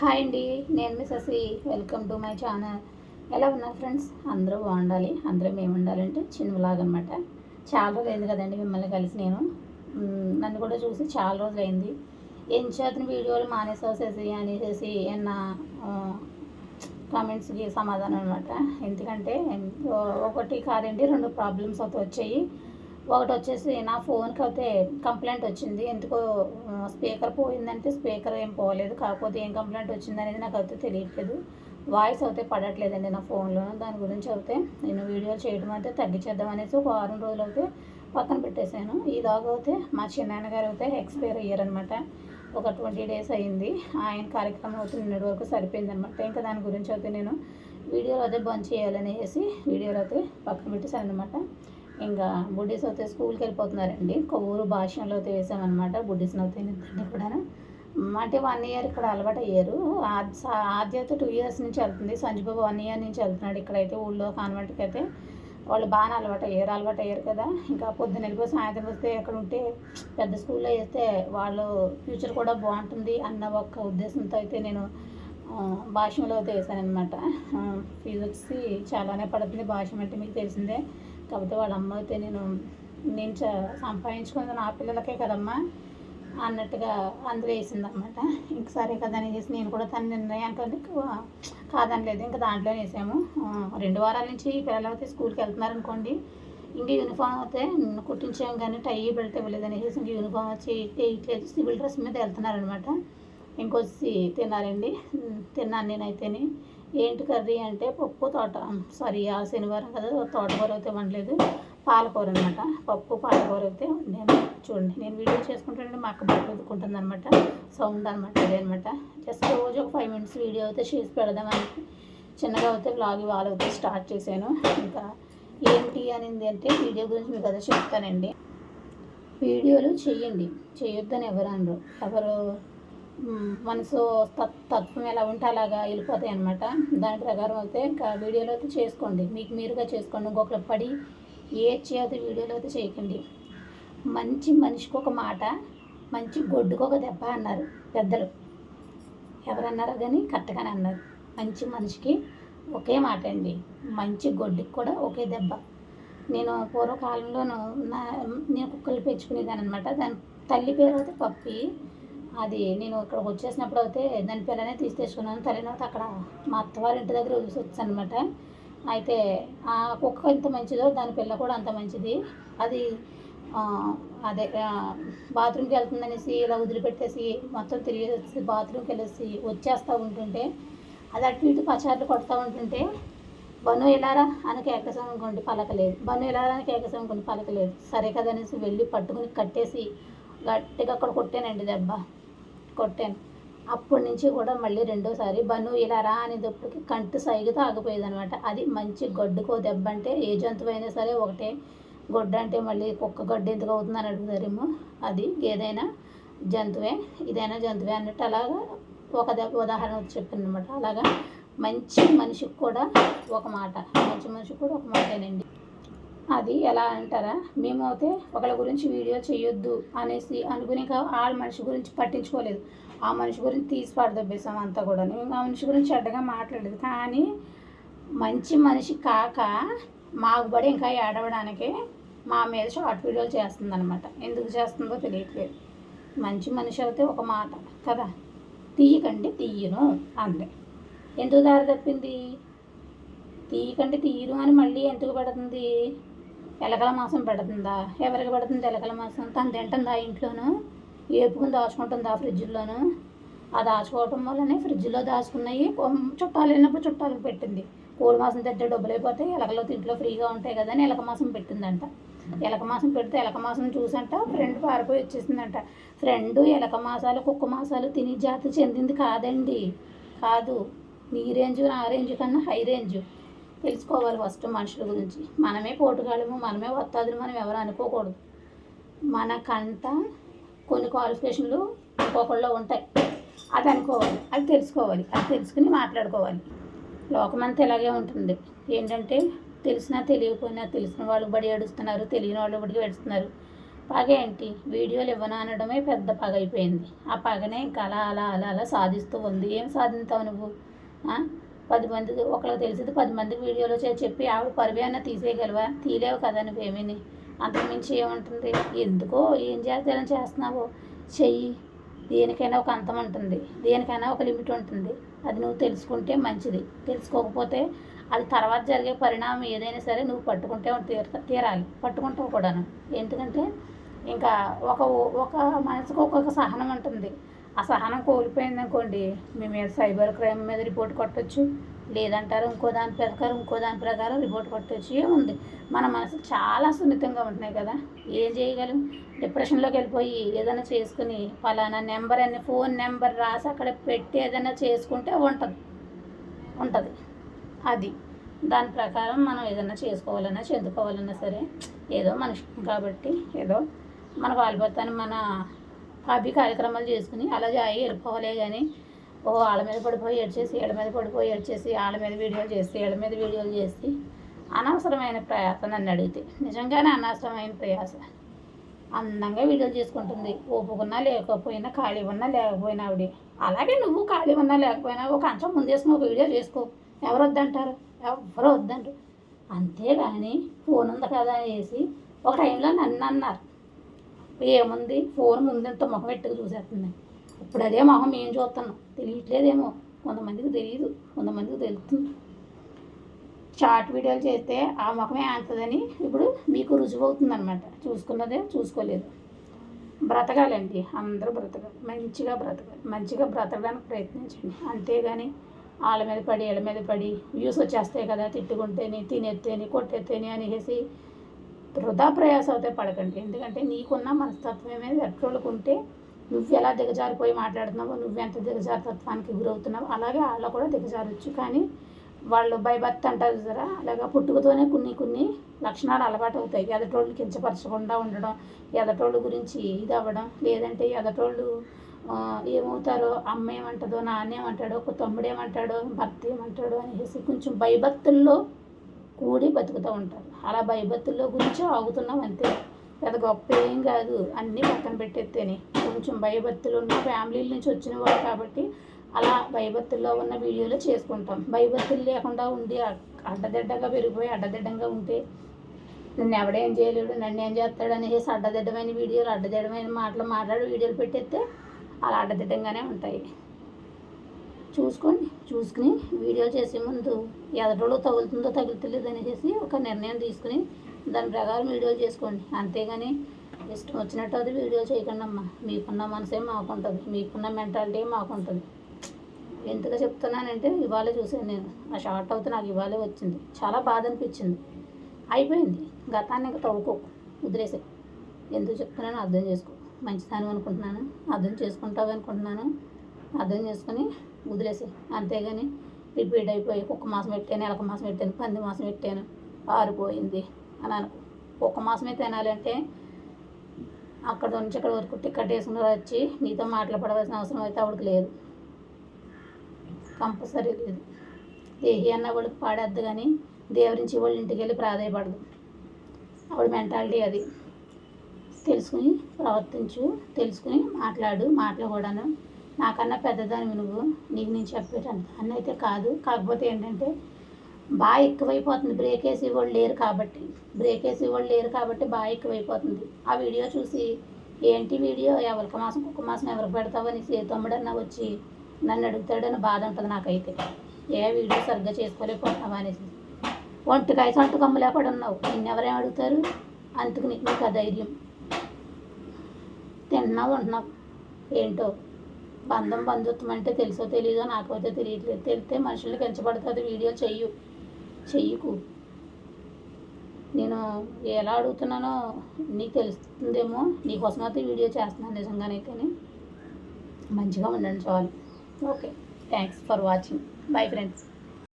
Hi అండి నేను మీ Sashi welcome to my channel. ఎలా ఉన్నారు ఫ్రెండ్స్? అందరూ బాగుండాలి. అందరూ మేము ఉండాలంటే చిన్న అనమాట చాలా రోజులు అయింది కదండి మిమ్మల్ని కలిసి నేను. నన్ను కూడా చూసి చాలా రోజులు అయింది ఏం చేతని వీడియోలు మానేసేసేసి అనేసి అన్న కామెంట్స్కి సమాధానం అనమాట. ఎందుకంటే ఒకటి కాదండి రెండు ప్రాబ్లమ్స్ అయితే వచ్చాయి. ఒకటి వచ్చేసి నా ఫోన్కి అయితే కంప్లైంట్ వచ్చింది. ఎందుకో స్పీకర్ పోయిందంటే స్పీకర్ ఏం పోలేదు. కాకపోతే ఏం కంప్లైంట్ వచ్చింది అనేది నాకు అయితే తెలియట్లేదు. వాయిస్ అయితే పడట్లేదండి నా ఫోన్లో. దాని గురించి అయితే నేను వీడియోలు చేయడం అయితే తగ్గించేద్దాం అనేసి ఒక వారం రోజులు అయితే పక్కన పెట్టేశాను. ఈ అయితే మా చిన్నాయన గారు అయితే ఎక్స్పైర్ అయ్యారనమాట ఒక ట్వంటీ డేస్ అయింది. ఆయన కార్యక్రమం అయితే నిన్నటి వరకు సరిపోయింది అనమాట ఇంకా దాని గురించి అయితే నేను వీడియోలు అయితే బంద్ చేయాలనేసి వీడియోలు అయితే పక్కన పెట్టేశాను అనమాట ఇంకా బుడ్డీస్ అయితే స్కూల్కి వెళ్ళిపోతున్నారండి. కొవ్వూరు ఊరు భాషలో అయితే వేసామన్నమాట బుడ్డీస్ని అయితే కూడా అంటే వన్ ఇయర్ ఇక్కడ అలవాటు అయ్యారు. ఆద్- ఆద్య అయితే టూ ఇయర్స్ నుంచి వెళ్తుంది. సంజుబాబు వన్ ఇయర్ నుంచి వెళ్తున్నాడు ఇక్కడైతే ఊళ్ళో కాన్వెంట్కి అయితే. వాళ్ళు బాగానే అలవాటు అయ్యారు అలవాటు అయ్యారు కదా. ఇంకా పొద్దున్న వెళ్ళిపోయి సాయంత్రం వస్తే అక్కడ ఉంటే పెద్ద స్కూల్లో వేస్తే వాళ్ళు ఫ్యూచర్ కూడా బాగుంటుంది అన్న ఒక ఉద్దేశంతో అయితే నేను భాష్యంలో అయితే వేసాను అనమాట ఫీజు వచ్చి చాలానే పడుతుంది భాష్యం అంటే మీకు తెలిసిందే. కాకపోతే వాళ్ళ అమ్మ అయితే నేను నేను చ సంపాదించుకున్నది నా పిల్లలకే కదమ్మా అన్నట్టుగా అందులో వేసిందనమాట ఇంక సరే కదా అనేసి నేను కూడా తన నిర్ణయానికి కాదనలేదు. ఇంకా దాంట్లో వేసాము. రెండు వారాల నుంచి పిల్లలు అయితే స్కూల్కి వెళ్తున్నారు అనుకోండి ఇంక యూనిఫామ్ అయితే కుట్టించాం కానీ టై బెల్ట్ ఇవ్వలేదు అనేసి ఇంక యూనిఫామ్ వచ్చి వేయట్లేదు సివిల్ డ్రెస్ మీద వెళ్తున్నారనమాట ఇంకొచ్చి తిన్నారండి. తిన్నాను నేనైతేనే. ఏంటి కర్రీ అంటే పప్పు తోట. సారీ ఆ శనివారం కదా తోటకూర అయితే వండలేదు. పాలకూర అనమాట పప్పు పాలకూర అయితే వండాను. చూడండి నేను వీడియో చేసుకుంటానంటే మా అక్క బట్టలు ఉతుక్కుంటుంది అనమాట సౌండ్ అనమాట అదే అనమాట జస్ట్ రోజు ఒక ఫైవ్ మినిట్స్ వీడియో అయితే చేసి పెడదామని చిన్నగా అయితే బ్లాగ్ ఇవాళ అయితే స్టార్ట్ చేశాను. ఇంకా ఏంటి అనింది అంటే వీడియో గురించి మీకు అదే చెప్తానండి. వీడియోలు చెయ్యండి. చేయొద్దని ఎవరు అనరు. ఎవరు మనసు తత్- తత్వం ఎలా ఉంటే అలాగా వెళ్ళిపోతాయి అనమాట దాని ప్రకారం అయితే ఇంకా వీడియోలో అయితే చేసుకోండి. మీకు మీరుగా చేసుకోండి. ఇంకొకరు పడి ఏ చేయదు వీడియోలో అయితే చేయకండి. మంచి మనిషికి ఒక మాట మంచి గొడ్డుకు ఒక దెబ్బ అన్నారు పెద్దలు. ఎవరన్నారో కానీ కరెక్ట్గానే అన్నారు. మంచి మనిషికి ఒకే మాట అండి. మంచి గొడ్డుకి కూడా ఒకే దెబ్బ. నేను పూర్వకాలంలోనూ నా నేను కుక్కలు పెంచుకునేదాన్ని అనమాట దాని తల్లి పేరు అయితే పప్పి. అది నేను ఇక్కడికి వచ్చేసినప్పుడు అయితే దాని పిల్లనే తీసి తెచ్చుకున్నాను తల్లిని అక్కడ మా అత్తవారి ఇంటి దగ్గర వదిలేసి వచ్చాను అనమాట అయితే ఆ కుక్క ఎంత మంచిదో దాని పిల్ల కూడా అంత మంచిది. అది అదే బాత్రూమ్కి వెళ్తుందనేసి ఇలా వదిలిపెట్టేసి మొత్తం తిరిగేసి బాత్రూమ్కి వెళ్ళేసి వచ్చేస్తూ ఉంటుంటే అది అటు ఇటు పచారులు కొడతా ఉంటుంటే బను ఎలారా అని కేకసం అనుకోండి పలకలేదు. బను ఎలారా అని కేకసం అనుకోండి పలకలేదు. సరే కదా అనేసి వెళ్ళి పట్టుకుని కట్టేసి గట్టిగా అక్కడ కొట్టానండి దెబ్బ. కొట్టాను. అప్పటి నుంచి కూడా మళ్ళీ రెండోసారి బను ఇలా రా అనేటప్పటికి కంటి సైగుతో ఆగిపోయేది అనమాట అది మంచి గొడ్డుకో దెబ్బ అంటే ఏ జంతువు అయినా సరే ఒకటే గొడ్డు అంటే మళ్ళీ కుక్క గొడ్డ ఎందుకు అవుతుందని అడుగుతారేమో అది ఏదైనా జంతువే ఇదైనా జంతువే అన్నట్టు అలాగా ఒక దెబ్బ ఉదాహరణ చెప్పాను అనమాట అలాగా మంచి మనిషికి కూడా ఒక మాట మంచి మనిషికి కూడా ఒక మాటేనండి. అది ఎలా అంటారా? మేము అయితే ఒకళ్ళ గురించి వీడియో చేయొద్దు అనేసి అనుకుని ఇంకా ఆ మనిషి గురించి పట్టించుకోలేదు. ఆ మనిషి గురించి తీసి పడదొబ్బేసాం అంతా కూడా మేము ఆ మనిషి గురించి చెడ్డగా మాట్లాడలేదు. కానీ మంచి మనిషి కాక మాకు పడి ఇంకా ఏడవడానికి మా మీద షార్ట్ వీడియోలు చేస్తుందన్నమాట. ఎందుకు చేస్తుందో తెలియట్లేదు. మంచి మనిషి అయితే ఒక మాట కదా? తీయకండి తీయను అంతే ఎందుకు దారి తప్పింది? తీయకండి తీయను అని మళ్ళీ ఎందుకు పడుతుంది? ఎలకల మాసం పెడుతుందా? ఎవరికి పెడుతుంది ఎలకల మాసం? తను తింటుందా ఇంట్లోనూ? ఏపుకుని దాచుకుంటుందా ఫ్రిడ్జ్లోనూ? ఆ దాచుకోవటం వల్లనే ఫ్రిడ్జ్లో దాచుకున్నాయి. చుట్టాలు వెళ్ళినప్పుడు చుట్టాలకు పెట్టింది. కోడి మాసం తింటే డబ్బులు ఎలకలు తింట్లో ఫ్రీగా ఉంటాయి కదా అని ఎలక మాసం పెట్టిందంట. ఎలక మాసం పెడితే ఎలక మాసం చూసంట. ఫ్రెండ్ పారిపోయి వచ్చేసిందంట. ఫ్రెండ్ ఎలక మాసాలు కుక్క మాసాలు తిని జాతి చెందింది కాదండి. కాదు. నీ రేంజ్ నా రేంజ్ కన్నా హై రేంజ్. తెలుసుకోవాలి ఫస్ట్ మనుషుల గురించి. మనమే పోటుగాళ్ళము మనమే వత్తాదులు మనం ఎవరు అనుకోకూడదు. మనకంట కొన్ని క్వాలిఫికేషన్లు ఒక్కొక్కళ్ళు ఉంటాయి. అది అనుకోవాలి అది తెలుసుకోవాలి అది తెలుసుకుని మాట్లాడుకోవాలి. లోకమంతా ఇలాగే ఉంటుంది. ఏంటంటే తెలిసినా తెలియకపోయినా తెలిసిన వాళ్ళు బడి ఏడుస్తున్నారు తెలియని వాళ్ళు బడికి ఏడుస్తున్నారు. పగ ఏంటి? వీడియోలు ఇవ్వను అనడమే పెద్ద పగ అయిపోయింది. ఆ పగనే ఇంకా అలా అలా అలా అలా సాధిస్తూ ఉంది. ఏం సాధిస్తావు నువ్వు? పది మందికి ఒకరికి తెలిసింది పది మందికి వీడియోలో చెప్పి ఆవిడ పరువే అన్న తీసేయగలవా? తీలేవు కదా నువ్వేమీని అంతకుమించి ఏముంటుంది? ఎందుకో ఏం చేస్తానని చేస్తున్నావు? చెయ్యి. దేనికైనా ఒక అంతం ఉంటుంది. దేనికైనా ఒక లిమిట్ ఉంటుంది. అది నువ్వు తెలుసుకుంటే మంచిది. తెలుసుకోకపోతే అది తర్వాత జరిగే పరిణామం ఏదైనా సరే నువ్వు పట్టుకుంటే తీర తీరాలి. పట్టుకుంటావు కూడాను. ఎందుకంటే ఇంకా ఒక ఒక మనసుకు ఒక్కొక్క సహనం ఉంటుంది. ఆ సహనం కోల్పోయింది మీ మీద సైబర్ క్రైమ్ మీద రిపోర్ట్ కొట్టచ్చు లేదంటారు ఇంకో దాని ప్రకారం ఇంకో దాని ప్రకారం రిపోర్ట్ కొట్టచ్చు ఉంది మన మనసు చాలా సున్నితంగా ఉంటున్నాయి కదా. ఏం చేయగలం? డిప్రెషన్లోకి వెళ్ళిపోయి ఏదైనా చేసుకుని ఫలానా నెంబర్ అని ఫోన్ నెంబర్ రాసి అక్కడ పెట్టి ఏదైనా చేసుకుంటే ఉంటుంది. ఉంటుంది. అది. దాని ప్రకారం మనం ఏదైనా చేసుకోవాలన్నా చెందుకోవాలన్నా సరే ఏదో మనిషి కాబట్టి ఏదో మన వాళ్ళబత్తాన్ని మన హాబీ కార్యక్రమాలు చేసుకుని అలా జాయి వెళ్ళిపోవాలి కానీ ఓ వాళ్ళ మీద పడిపోయి ఏడ్చేసి వీళ్ళ మీద పడిపోయి ఏడ్చేసి వాళ్ళ మీద వీడియోలు చేసి వీళ్ళ మీద వీడియోలు చేసి అనవసరమైన ప్రయాస నన్ను అడిగితే. నిజంగానే అనవసరమైన ప్రయాస. అందంగా వీడియోలు చేసుకుంటుంది. ఒప్పుకున్నా లేకపోయినా ఖాళీ ఉన్నా లేకపోయినా ఆవిడ. అలాగే నువ్వు ఖాళీ ఉన్నా లేకపోయినా ఒక అంచం ముందేసుకుని ఒక వీడియో చేసుకో. ఎవరు వద్దంటారు? ఎవరు వద్దంటారు? అంతేగాని ఫోన్ ఉంది కదా వేసి ఒక టైంలో నన్ను అన్నారు. ఏముంది? ఫోన్ ముందంత ముఖం ఎట్టుకు చూసేస్తుంది. ఇప్పుడు అదే మొహం ఏం చూస్తున్నాం? తెలియట్లేదేమో. కొంతమందికి తెలియదు కొంతమందికి తెలుస్తుంది. షార్ట్ వీడియోలు చేస్తే ఆ ముఖమే అంతదని ఇప్పుడు మీకు రుజువు అవుతుంది అనమాట చూసుకున్నదే చూసుకోలేదు. బ్రతకాలండి. అందరూ బ్రతకాలి. మంచిగా బ్రతకాలి. మంచిగా బ్రతకడానికి ప్రయత్నించండి. అంతేగాని వాళ్ళ మీద పడి వీళ్ళ మీద పడి వ్యూస్ వచ్చేస్తాయి కదా. తిట్టుకుంటేని తినేత్తేని కొట్టేత్తేని అనేసి వృధా ప్రయాసం అయితే పడకండి. ఎందుకంటే నీకున్న మనస్తత్వమే ఎట్రోళ్ళకు ఉంటే నువ్వు ఎలా దిగజారిపోయి మాట్లాడుతున్నావో నువ్వెంత దిగజారి తత్వానికి గురవుతున్నావో అలాగే వాళ్ళు కూడా దిగజారొచ్చు. కానీ వాళ్ళు భయభక్తి అంటారు చూసారా? అలాగా పుట్టుకతోనే కొన్ని కొన్ని లక్షణాలు అలవాటు అవుతాయి ఎదటోళ్ళు కించపరచకుండా ఉండడం ఎదటోళ్ళు గురించి ఇది అవ్వడం లేదంటే ఎదటోళ్ళు ఏమవుతారో అమ్మ ఏమంటుందో నాన్న ఏమంటాడో ఒక తమ్ముడు ఏమంటాడో భర్త ఏమంటాడో అనేసి కొంచెం భయభక్తుల్లో కూడి బతుకుతూ ఉంటారు. అలా భయభత్తుల్లో గురించి ఆగుతున్నాం అంతే. పెద్ద గొప్ప ఏం కాదు. అన్నీ పక్కన పెట్టేస్తేనే కొంచెం భయభక్తులు ఉన్న ఫ్యామిలీల నుంచి వచ్చిన వాళ్ళు కాబట్టి అలా భయభత్తుల్లో ఉన్న వీడియోలు చేసుకుంటాం. భయభత్తులు లేకుండా ఉండి అడ్డదిడ్డగా పెరిగిపోయి అడ్డదిడ్డంగా ఉంటే నన్ను ఎవడేం చేయలేడు నన్ను ఏం చేస్తాడు అనేసి అడ్డదిడ్డమైన వీడియోలు అడ్డదిడ్డమైన మాటలు మాట్లాడి వీడియోలు పెట్టేస్తే అలా అడ్డదిడ్డంగానే ఉంటాయి. చూసుకోండి చూసుకుని వీడియోలు చేసే ముందు ఎదటోళ్ళు తగులుతుందో తగులుతలేదు అనేసి ఒక నిర్ణయం తీసుకుని దాని ప్రకారం వీడియోలు చేసుకోండి. అంతేగాని ఇష్టం వచ్చినట్టు అది వీడియో చేయకండి అమ్మా. మీకున్న మనసే మాకుంటుంది. మీకున్న మెంటాలిటీ మాకుంటుంది. ఎందుకు చెప్తున్నానంటే ఇవాళ చూసాను నేను. ఆ షార్ట్ అవుతే నాకు ఇవాళే వచ్చింది. చాలా బాధ అనిపించింది. అయిపోయింది. గతాన్ని ఇంకా తవ్వుకో. వదిలేసే. ఎందుకు చెప్తున్నానో అర్థం చేసుకో. మంచిదాని అనుకుంటున్నాను. అర్థం చేసుకుంటావు అనుకుంటున్నాను. అర్థం చేసుకుని వదిలేసే. అంతేగాని రిపీట్ అయిపోయి కుక్క మాసం పెట్టాను ఎలక మాసం పెట్టాను పంది మాసం పెట్టాను ఆరిపోయింది అని అనుకో. కుక్క మాసమే తినాలంటే అక్కడ నుంచి ఇక్కడ వరకు టికెట్ వేసుకుని వచ్చి నీతో మాట్లాడవలసిన అవసరం అయితే ఆవిడకి లేదు. కంపల్సరీ లేదు. దేహి అన్న వాళ్ళకి పాడేద్దు కానీ దేవరించి వాళ్ళ ఇంటికి వెళ్ళి ప్రాధాయపడదు. ఆవిడ మెంటాలిటీ అది. తెలుసుకుని ప్రవర్తించు తెలుసుకుని మాట్లాడు మాటలు కూడాను నాకన్నా పెద్దదానివి నువ్వు. నీకు నేను చెప్పేటాను అన్న అయితే కాదు. కాకపోతే ఏంటంటే బాగా ఎక్కువైపోతుంది. బ్రేక్ వేసి వాళ్ళు లేరు కాబట్టి. బ్రేక్ వేసి వాళ్ళు లేరు కాబట్టి బాగా ఎక్కువైపోతుంది. ఆ వీడియో చూసి ఏంటి వీడియో? ఎవరికి మాసం కుక్క మాసం ఎవరికి పెడతావని అని తమ్ముడన్నా వచ్చి నన్ను అడుగుతాడని బాధ ఉంటుంది నాకైతే. ఏ వీడియో సరిగ్గా చేసుకోలేకపోతున్నావా? అనేసి. ఒంటికాయ సొంట కమ్మలే పడి ఉన్నావు? నిన్నెవరేం అడుగుతారు? అందుకు నీకు నీకు ఆ ధైర్యం. తిన్నావు? ఉంటున్నావు? ఏంటో? బంధం బంధుత్వం అంటే తెలుసో తెలీదో నాకైతే తెలియట్లేదు తెలిస్తే మనుషుల్ని పెంచబడుతుంది వీడియో చెయ్యు. చెయ్యకు. నేను ఎలా అడుగుతున్నానో నీకు తెలుస్తుందేమో. నీకోసం అయితే వీడియో చేస్తున్నాను నిజంగానైతేనే మంచిగా ఉండండి చాలు. Okay. Thanks for watching. Bye friends.